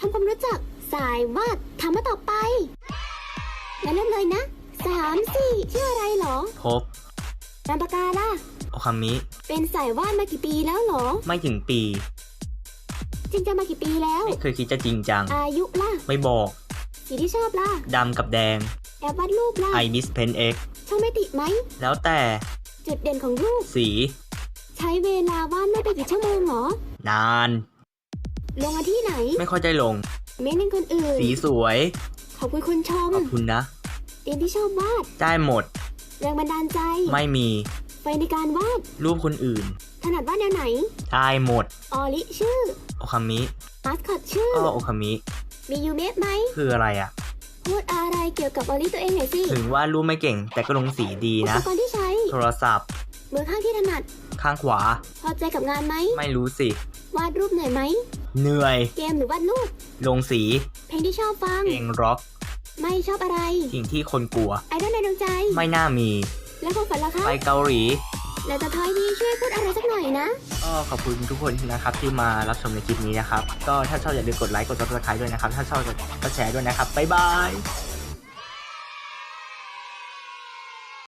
ทำความรู้จักสายวาดถามมาต่อไปแล้วเริ่มเลยนะสามสี่ชื่ออะไรเหรอพบนามปากกาล่ะโอคามิ เป็นสายวาดมากี่ปีแล้วเหรอ ไม่ถึงปี จริงจังมากี่ปีแล้ว ไม่เคยคิดจะจริงจัง อายุล่ะ ไม่บอก สีที่ชอบล่ะ ดำกับแดง แอบวาดรูปล่ะ I miss pen X ชอบไม่ติดไหม แล้วแต่ จุดเด่นของรูป สี ใช้เวลาวาดไม่ไปกี่ชั่วโมงเหรอ นาน ลงมาที่ไหน ไม่ค่อยใจลง เม้นเป็นคนอื่น สีสวย ขอบคุณคนชม ขอบคุณนะเตียนที่ชอบวาด ได้หมด แรงบันดาลใจ ไม่มี ไฟในการวาด รูปคนอื่น ถนัดวาดแนวไหน ได้หมด ออลิชื่อ โอคามิ มาสคอตชื่อ ก็โอคามิ มียูเมะไหม คืออะไรอะพูดอะไรเกี่ยวกับออลิตัวเองหน่อยสิ ถึงว่ารูปไม่เก่ง แต่ก็ลงสีดีอุนะปกรณ์ที่ใช้ โทรศัพท์ มือข้างที่ถนัด ข้างขวา พอใจกับงานไหม ไม่รู้สิ วาดรูปเหนื่อยไหม เหนื่อย เกมหรือวาดรูป ลงสี เพลงที่ชอบฟัง เพลงร็อก ไม่ชอบอะไร สิ่งที่คนกลัว ไอดอลในดวงใจ ไม่น่ามี แล้วความฝันล่ะคะไปเกาหลีแล้วตะทอยดีช่วยพูดอะไรสักหน่อยนะ ก็ขอบคุณทุกคนนะครับที่มารับชมในคลิปนี้นะครับ ก็ถ้าชอบอย่าลืมกดไลค์กด subscribe ด้วยนะครับ ถ้าชอบก็แชร์ด้วยนะครับ บ๊ายบาย